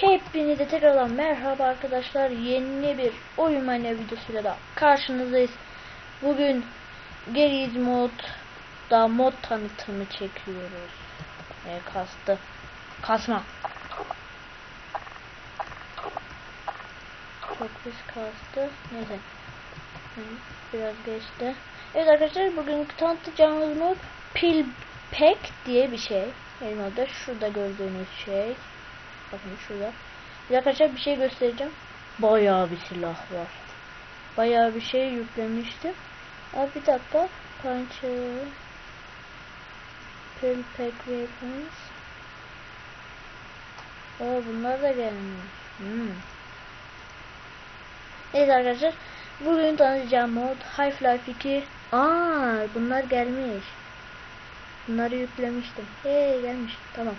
Hepinize tekrardan merhaba arkadaşlar. Yeni bir oyun manya videosuyla da karşınızdayız. Bugün Geriz modda mod tanıtımı çekiyoruz. E, kastı. Kasma. Çok pis kastı. Neyse. Biraz geçti. Evet arkadaşlar bugün tanıtacağımız mod Pil Pack diye bir şey. Benim adı şurada gördüğünüz şey. Bakın şurada. Bir arkadaşlar bir şey göstereceğim. Bayağı bir silah var. Bayağı bir şey yüklemiştim. Abi bir dakika. Puncher. Pill Pack Weapons. Aa bunlar da gelmiş. Hmm. Evet arkadaşlar. Bugün tanıtacağım mod Half-Life 2. Aa bunlar gelmiş. Bunları yüklemiştim. Hey gelmiş. Tamam.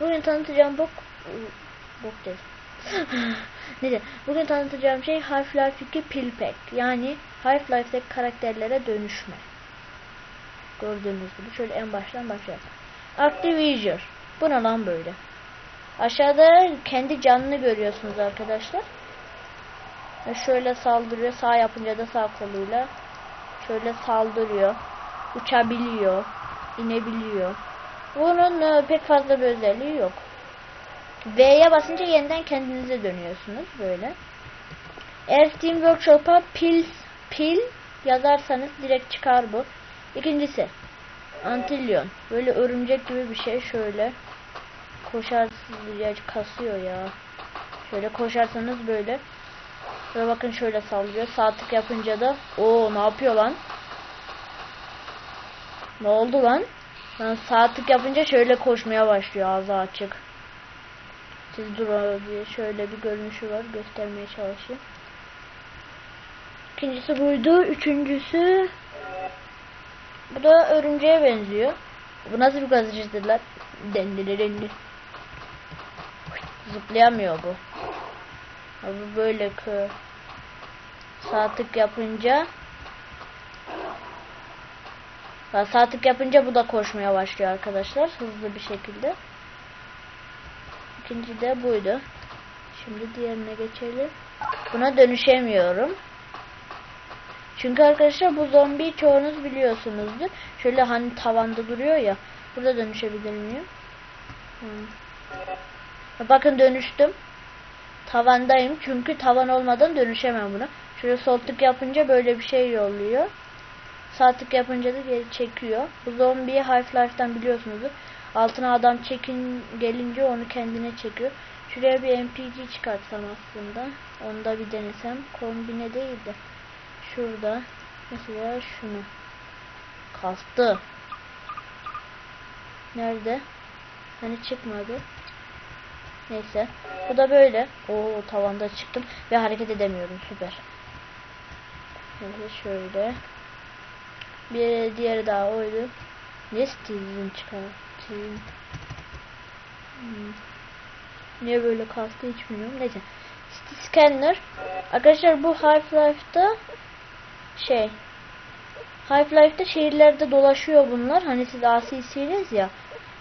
Bugün tanıtacağım bok bok. Neyse. Bugün tanıtacağım şey Half-Life 2 Pill Pack. Yani Half-Life'deki karakterlere dönüşme. Gördüğünüz gibi şöyle en baştan başlayalım. Activision. Bu ne lan böyle? Aşağıda kendi canını görüyorsunuz arkadaşlar. Şöyle saldırıyor. Sağ yapınca da sağ koluyla. Şöyle saldırıyor. Uçabiliyor. inebiliyor. Bunun e, pek fazla bir özelliği yok. V'ye basınca yeniden kendinize dönüyorsunuz böyle. Eğer Steam Workshop'a pil, pil yazarsanız direkt çıkar bu. İkincisi Antillion. Böyle örümcek gibi bir şey şöyle. Koşarsınız ya kasıyor ya. Şöyle koşarsanız böyle. Ve bakın şöyle sallıyor. Sağ tık yapınca da o ne yapıyor lan? Ne oldu lan? Ben sağ yapınca şöyle koşmaya başlıyor ağzı açık. Siz dur diye şöyle bir görünüşü var. Göstermeye çalışayım. İkincisi buydu. Üçüncüsü bu da örümceğe benziyor. Bu nasıl bir gazetecidir lan? Dendilerini. Zıplayamıyor bu. Ha, bu böyle kı. Sağ tık yapınca sağ tık yapınca bu da koşmaya başlıyor arkadaşlar. Hızlı bir şekilde. İkinci de buydu. Şimdi diğerine geçelim. Buna dönüşemiyorum. Çünkü arkadaşlar bu zombi çoğunuz biliyorsunuzdur. Şöyle hani tavanda duruyor ya. Burada dönüşebilir miyim? Hmm. Bakın dönüştüm. Tavandayım. Çünkü tavan olmadan dönüşemem buna. Şöyle sol tık yapınca böyle bir şey yolluyor. Sağ tık yapınca da geri çekiyor. Bu zombiyi Half-Life'dan biliyorsunuzdur. Altına adam çekin gelince onu kendine çekiyor. Şuraya bir MPG çıkartsam aslında. Onu da bir denesem. Kombine değil de. Şurada. Mesela şunu. Kastı. Nerede? Hani çıkmadı. Neyse. Bu da böyle. Oo tavanda çıktım. Ve hareket edemiyorum. Süper. Neyse şöyle. Bir diğeri daha oydu. Ne Steve'in çıkartayım. Hmm. Niye böyle kastı hiç bilmiyorum. Neyse. City Scanner. Arkadaşlar bu Half-Life'da şey Half-Life'da şehirlerde dolaşıyor bunlar. Hani siz asisiniz ya.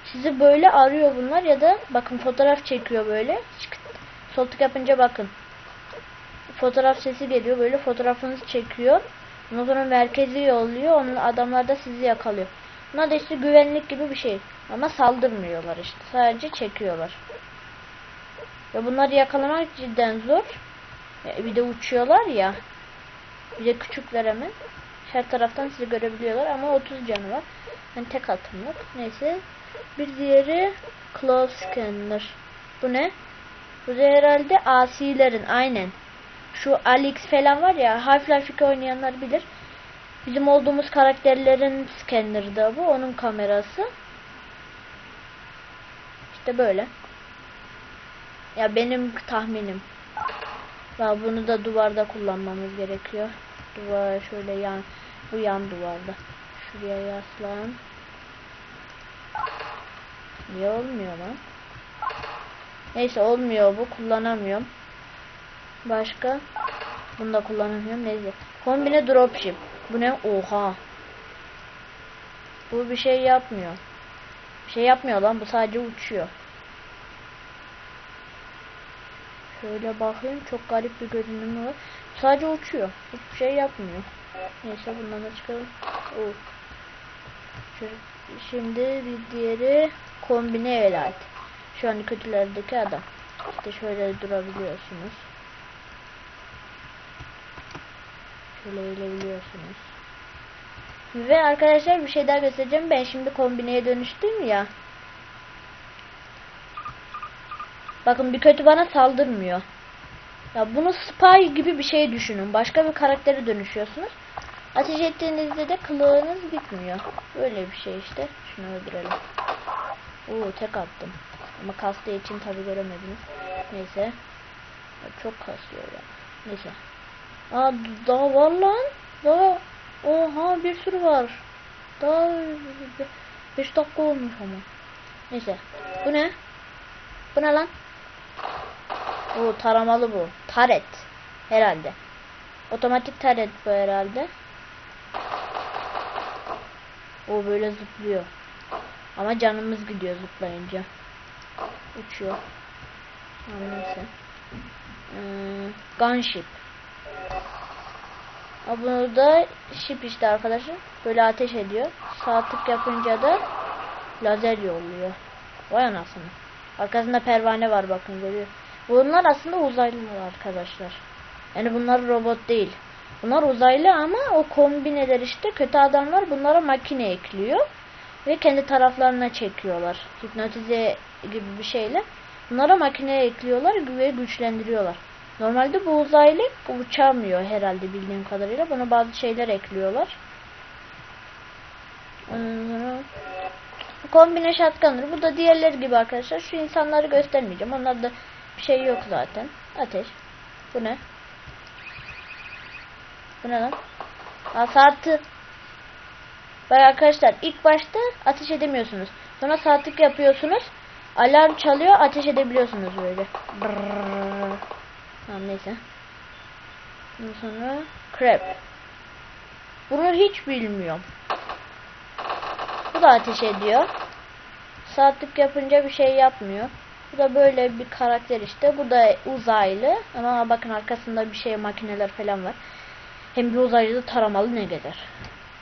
Sizi böyle arıyor bunlar ya da bakın fotoğraf çekiyor böyle. Sol tık yapınca bakın. Fotoğraf sesi geliyor böyle fotoğrafınızı çekiyor. Ondan sonra merkezi yolluyor. Onun adamlar da sizi yakalıyor. İşte güvenlik gibi bir şey. Ama saldırmıyorlar işte. Sadece çekiyorlar. Ve bunları yakalamak cidden zor. Bir de uçuyorlar ya. Bir de küçükler hemen. Her taraftan sizi görebiliyorlar ama 30 canı var. Yani tek atım yok. Neyse. Bir diğeri Close Scanner. Bu ne? Bu da herhalde asilerin. Aynen. Şu Alex falan var ya. Half-Life 2 oynayanlar bilir. Bizim olduğumuz karakterlerin scanner'ı da bu. Onun kamerası. İşte böyle. Ya benim tahminim. Ya bunu da duvarda kullanmamız gerekiyor. Duvar şöyle yan bu yan duvarda. Şuraya yaslan. Niye olmuyor lan? Neyse olmuyor bu. Kullanamıyorum. Başka? Bunu da kullanamıyorum. Neyse. Kombine dropship. Bu ne? Oha. Bu bir şey yapmıyor. Bir şey yapmıyor lan. Bu sadece uçuyor. Şöyle bakayım çok garip bir görünümü var. Sadece uçuyor. Hiçbir şey yapmıyor. Neyse bundan da çıkalım. Oo. Şöyle- Şimdi bir diğeri kombine elat. Şu an kötülerdeki adam. İşte şöyle durabiliyorsunuz. Şöyle eğilebiliyorsunuz. Ve arkadaşlar bir şey daha göstereceğim. Ben şimdi kombineye dönüştüm ya. Bakın bir kötü bana saldırmıyor. Ya bunu spy gibi bir şey düşünün. Başka bir karaktere dönüşüyorsunuz. Ateş ettiğinizde de kılığınız bitmiyor. Böyle bir şey işte. Şunu öldürelim. Oo tek attım. Ama kastığı için tabi göremediniz. Neyse. Çok kasıyor ya. Neyse. Aa daha var lan. Daha oha bir sürü var. Daha 5 dakika olmuş ama. Neyse. Bu ne? Bu ne lan? Oo taramalı bu. Taret. Herhalde. Otomatik taret bu herhalde. O böyle zıplıyor. Ama canımız gidiyor zıplayınca. Uçuyor. Neyse. Ee, gunship. Ha, Bunu da ship işte arkadaşlar. Böyle ateş ediyor. Sağ tık yapınca da lazer yolluyor. Vay anasını. Arkasında pervane var bakın görüyor. Bunlar aslında uzaylılar arkadaşlar. Yani bunlar robot değil. Bunlar uzaylı ama o kombineler işte kötü adamlar bunlara makine ekliyor. Ve kendi taraflarına çekiyorlar. Hipnotize gibi bir şeyle. Bunlara makine ekliyorlar ve güçlendiriyorlar. Normalde bu uzaylı uçamıyor herhalde bildiğim kadarıyla. Buna bazı şeyler ekliyorlar. Kombine shotgun'dır. Bu da diğerleri gibi arkadaşlar. Şu insanları göstermeyeceğim. Onlarda bir şey yok zaten. Ateş. Bu ne? Bu ne lan? Ha saati. Bak arkadaşlar ilk başta ateş edemiyorsunuz. Sonra saatlik yapıyorsunuz. Alarm çalıyor ateş edebiliyorsunuz böyle. Brrrr. Tamam neyse. Ondan sonra crab. Bunu hiç bilmiyorum. Bu da ateş ediyor. Saatlik yapınca bir şey yapmıyor. Bu da böyle bir karakter işte. Bu da uzaylı. Ama bakın arkasında bir şey makineler falan var. Hem bir uzaylı da taramalı ne gezer.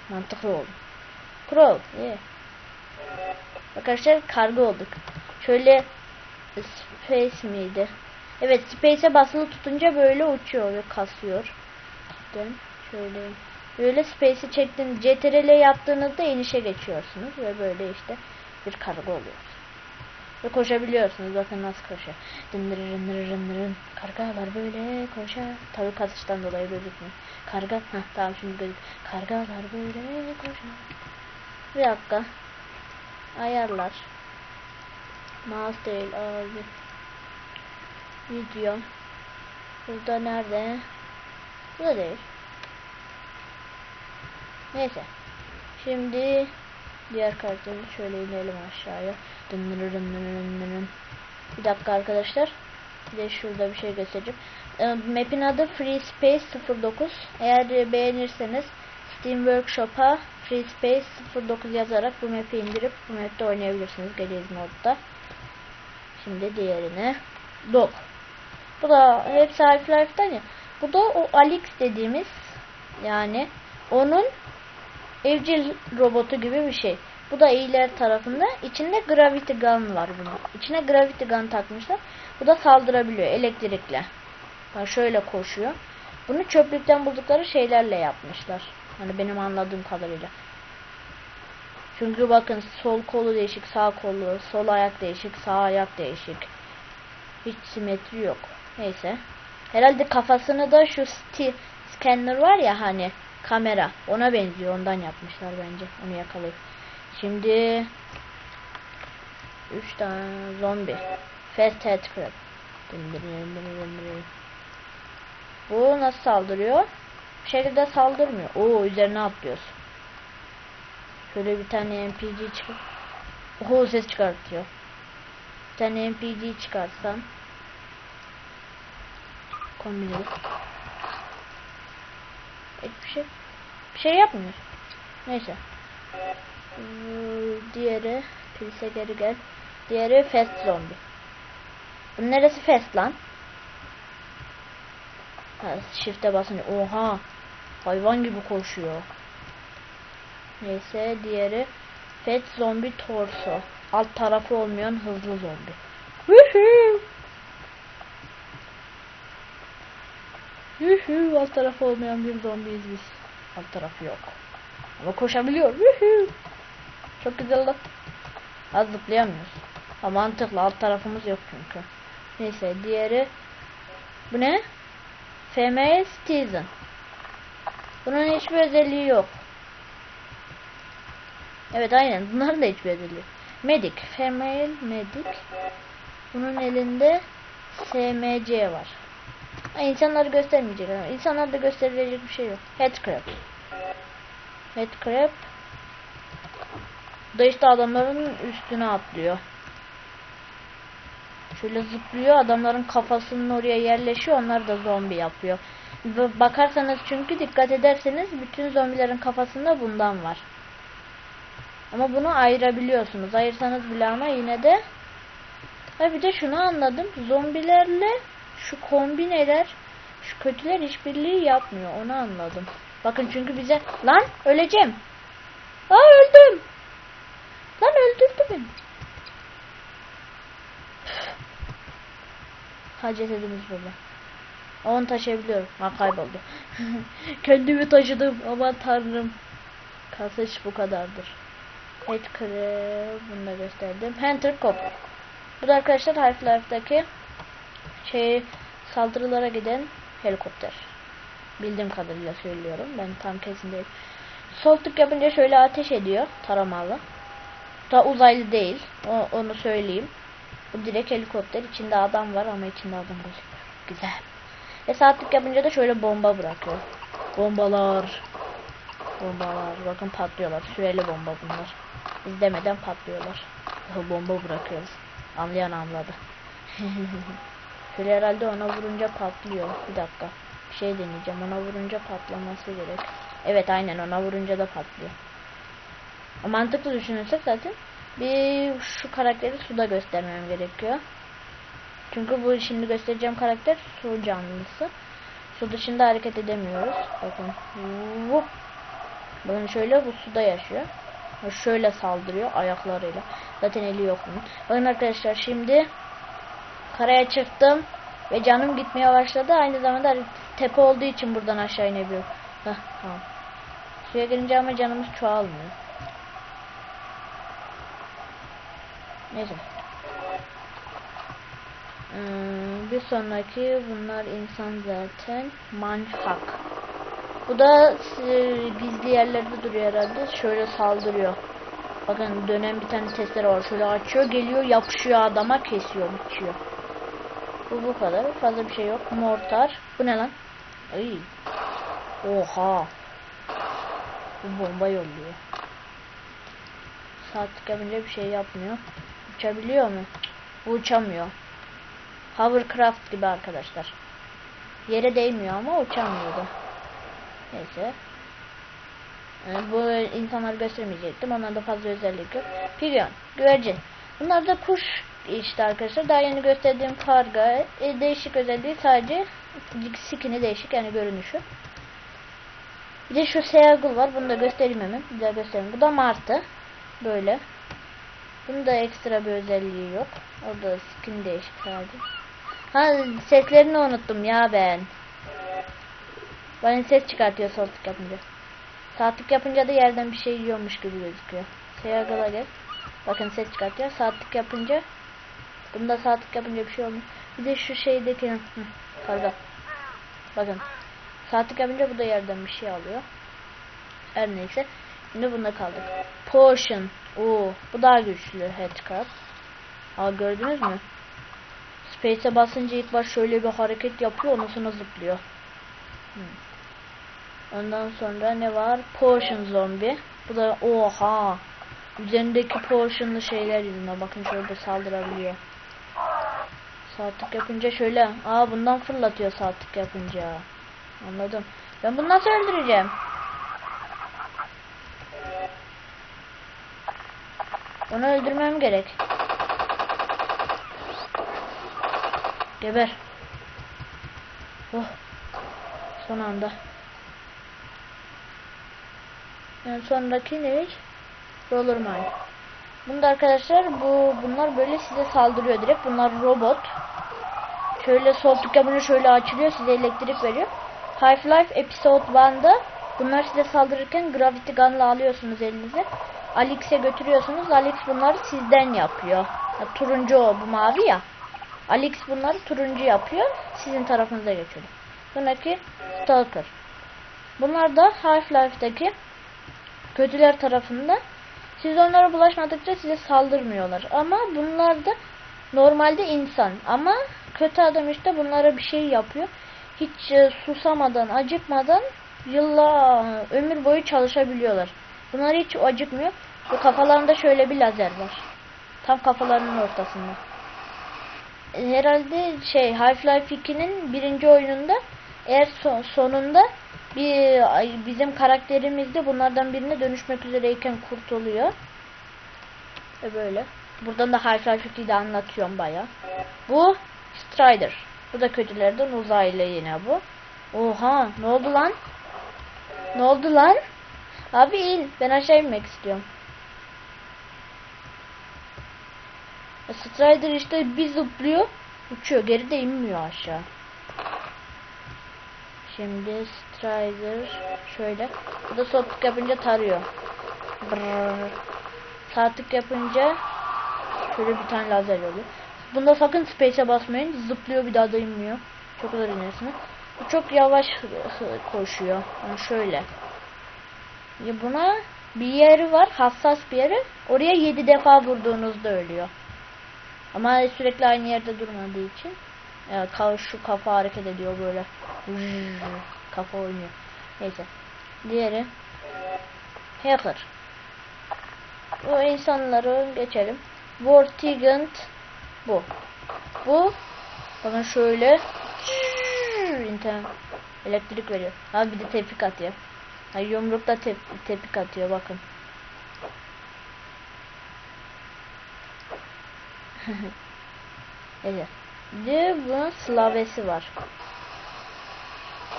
Mantıklı oldu. Crow. Yeah. Arkadaşlar karga olduk. Şöyle space miydi? Evet space'e basılı tutunca böyle uçuyor ve kasıyor. Cidden şöyle böyle space'i çektim. CTRL yaptığınızda inişe geçiyorsunuz ve böyle işte bir karga oluyorsunuz. Ve koşabiliyorsunuz. Bakın nasıl koşuyor. Dındırır dındırır dındırın. Kargalar böyle koşar. Tabii kasıştan dolayı gözükmüyor. Karga. Heh, tamam şimdi gözük. Kargalar böyle koşar. Bir dakika. Ayarlar. Mouse değil abi. Video. Burada nerede? Burada değil. Neyse. Şimdi diğer karakteri şöyle inelim aşağıya. Bir dakika arkadaşlar. De şurada bir şey göstereceğim. Ee, Map'in adı Free Space 09. Eğer beğenirseniz Steam Workshop'a Free Space 09 yazarak bu map'i indirip bu map'te oynayabilirsiniz Geliz modda. Şimdi diğerine Dog. Bu da hepsi Half-Life'dan ya. Bu da o Alex dediğimiz yani onun evcil robotu gibi bir şey. Bu da iyiler tarafında. İçinde Gravity Gun var bunun. İçine Gravity Gun takmışlar. Bu da saldırabiliyor elektrikle. Bak şöyle koşuyor. Bunu çöplükten buldukları şeylerle yapmışlar. Hani benim anladığım kadarıyla. Çünkü bakın sol kolu değişik, sağ kolu, sol ayak değişik, sağ ayak değişik. Hiç simetri yok. Neyse. Herhalde kafasını da şu scanner var ya hani kamera ona benziyor. Ondan yapmışlar bence. Onu yakalayıp. Şimdi 3 tane zombi. Fast head crab. Bu nasıl saldırıyor? Bir şekilde saldırmıyor. Oo üzerine atlıyorsun. Şöyle bir tane NPC çıkar. Oho ses çıkartıyor. Bir tane NPC çıkarsam. Kombineli. Hiçbir şey. Bir şey yapmıyor. Neyse. Ee, Diğeri Pilse geri gel. Diğeri Fast Zombie. Bu neresi Fast lan? Ha, shift'e basınca oha hayvan gibi koşuyor. Neyse diğeri Fat Zombie Torso. Alt tarafı olmayan hızlı zombi. Woohoo! Woohoo! Alt tarafı olmayan bir zombiyiz biz. Alt tarafı yok. Ama koşabiliyor. Woohoo! Çok güzel lan. Az zıplayamıyoruz. Ama mantıklı alt tarafımız yok çünkü. Neyse diğeri bu ne? Female Citizen. Bunun hiçbir özelliği yok. Evet aynen bunların da hiçbir özelliği. Medic. Female Medic. Bunun elinde SMC var. Ha, insanları göstermeyecek ama insanlarda gösterilecek bir şey yok. Headcrab. Headcrab. Bu da işte adamların üstüne atlıyor. Şöyle zıplıyor adamların kafasının oraya yerleşiyor onlar da zombi yapıyor. Bakarsanız çünkü dikkat ederseniz bütün zombilerin kafasında bundan var. Ama bunu ayırabiliyorsunuz. Ayırsanız bile ama yine de Ha bir de şunu anladım. Zombilerle şu kombineler şu kötüler işbirliği yapmıyor. Onu anladım. Bakın çünkü bize lan öleceğim. Aa öldüm. Lan öldürdü beni. Ha cesedimiz burada. Onu taşıyabiliyorum. Ha kayboldu. Kendimi taşıdım. Aman tanrım. Kasış bu kadardır. Headcrab bunu da gösterdim. Hunter Cop. Bu da arkadaşlar Half-Life'daki şey saldırılara giden helikopter. Bildiğim kadarıyla söylüyorum. Ben tam kesin değil. Sol tık yapınca şöyle ateş ediyor taramalı. Da uzaylı değil. O, onu söyleyeyim. Bu direkt helikopter. İçinde adam var ama içinde adam gözüküyor. Güzel. Ve sağ tık yapınca da şöyle bomba bırakıyor. Bombalar. Bombalar. Bakın patlıyorlar. Süreli bomba bunlar. Biz patlıyorlar. Bomba bırakıyoruz. Anlayan anladı. Şöyle herhalde ona vurunca patlıyor. Bir dakika. Bir şey deneyeceğim. Ona vurunca patlaması gerek. Evet aynen ona vurunca da patlıyor. O mantıklı düşünürsek zaten bir şu karakteri suda göstermem gerekiyor. Çünkü bu şimdi göstereceğim karakter su canlısı. Su dışında hareket edemiyoruz. Bakın. Vup. Bakın şöyle bu suda yaşıyor. Şöyle saldırıyor ayaklarıyla. Zaten eli yok bunun. Bakın arkadaşlar şimdi karaya çıktım ve canım gitmeye başladı. Aynı zamanda tepe olduğu için buradan aşağı inebiliyorum. Heh, tamam. Suya girince ama canımız çoğalmıyor. Neyse. Hmm, bir sonraki bunlar insan zaten. Manhak. Bu da e, gizli yerlerde duruyor herhalde. Şöyle saldırıyor. Bakın dönen bir tane testere var. Şöyle açıyor, geliyor, yapışıyor adama, kesiyor, bitiyor. Bu bu kadar. Fazla bir şey yok. Mortar. Bu ne lan? Ay. Oha. Bu bomba yolluyor. Saatlik yapınca bir şey yapmıyor. Uçabiliyor mu? Bu uçamıyor. Hovercraft gibi arkadaşlar. Yere değmiyor ama uçamıyor da. Neyse. Yani bu insanları göstermeyecektim. Onlarda fazla özellik yok. Pigeon, güvercin. Bunlar da kuş işte arkadaşlar. Daha yeni gösterdiğim karga. E, değişik özelliği sadece skin'i değişik yani görünüşü. Bir de şu Seagul var. Bunu da göstereyim hemen. Bir daha göstereyim. Bu da Martı. Böyle. Bunun da ekstra bir özelliği yok. O da skin değişik sadece. Ha seslerini unuttum ya ben. Bana ses çıkartıyor sol tık yapınca. Sağ tık yapınca da yerden bir şey yiyormuş gibi gözüküyor. Seagul'a gel. Bakın ses çıkartıyor. Sağ tık yapınca bunda sağ tık yapınca bir şey olmuyor. Bir de şu şeydeki hı, karga. Bakın. Sağ tık yapınca bu da yerden bir şey alıyor. Her neyse. Şimdi bunda kaldık. Potion. Oo, bu daha güçlü headcrab. Aa gördünüz mü? Space'e basınca ilk baş şöyle bir hareket yapıyor, ondan sonra zıplıyor. Ondan sonra ne var? Potion zombi. Bu da oha. Üzerindeki potionlu şeyler yüzünden bakın şöyle saldırabiliyor. Saatlik yapınca şöyle. Aa bundan fırlatıyor saatlik yapınca. Anladım. Ben bunu nasıl öldüreceğim? Onu öldürmem gerek. Geber. Oh. Son anda. Yani sonraki ne? Roller Mine. Bunda arkadaşlar bu bunlar böyle size saldırıyor direkt. Bunlar robot. Şöyle sol tık yapınca şöyle açılıyor. Size elektrik veriyor. Half-Life Episode 1'da bunlar size saldırırken Gravity Gun'la alıyorsunuz elinize. Alix'e götürüyorsunuz. Alex bunları sizden yapıyor. Ya, turuncu o bu mavi ya. Alex bunları turuncu yapıyor. Sizin tarafınıza geçiyor. Sonraki Stalker. Bunlar da Half-Life'daki kötüler tarafında. Siz onlara bulaşmadıkça size saldırmıyorlar. Ama bunlar da normalde insan. Ama kötü adam işte bunlara bir şey yapıyor. Hiç e, susamadan, acıkmadan yıllar, ömür boyu çalışabiliyorlar. Bunlar hiç acıkmıyor. Bu kafalarında şöyle bir lazer var. Tam kafalarının ortasında. Herhalde şey Half-Life 2'nin birinci oyununda eğer so- sonunda bir bizim karakterimiz de bunlardan birine dönüşmek üzereyken kurtuluyor. Ve böyle. Buradan da Half-Life 2'yi de anlatıyorum baya. Bu Strider. Bu da kötülerden uzaylı yine bu. Oha ne oldu lan? Ne oldu lan? Abi in. Ben aşağı inmek istiyorum. E, Strider işte bir zıplıyor. Uçuyor. Geri de inmiyor aşağı. Şimdi Strider şöyle. Bu da sol yapınca tarıyor. Brrr. Sağ yapınca şöyle bir tane lazer oluyor. Bunda sakın space'e basmayın. Zıplıyor bir daha da inmiyor. Çok zor inersiniz. Bu çok yavaş koşuyor. Yani şöyle. Ya buna bir yeri var. Hassas bir yeri. Oraya 7 defa vurduğunuzda ölüyor. Ama sürekli aynı yerde durmadığı için ya ka- şu kafa hareket ediyor böyle. Kafa oynuyor. Neyse. Diğeri Hacker. Bu insanları geçelim. Vortigant bu. Bu bakın şöyle internet elektrik veriyor. Ha bir de tepki atıyor. Ha yumrukta tep tepki atıyor bakın. Evet. De bunun slavesi var.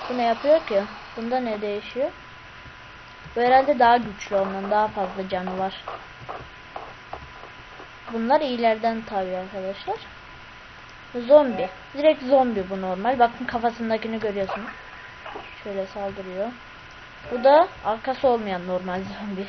Bu ne yapıyor ki? Bunda ne değişiyor? Bu herhalde daha güçlü ondan daha fazla canı var. Bunlar iyilerden tabii arkadaşlar. Zombi. Direkt zombi bu normal. Bakın kafasındakini görüyorsunuz. Şöyle saldırıyor. Bu da arkası olmayan normal zombi.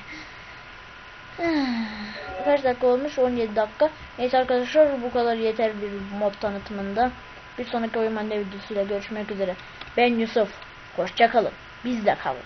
Kaç dakika olmuş? 17 dakika. Neyse arkadaşlar bu kadar yeter bir mod tanıtımında. Bir sonraki oyun videosuyla görüşmek üzere. Ben Yusuf. Hoşçakalın. Bizle kalın.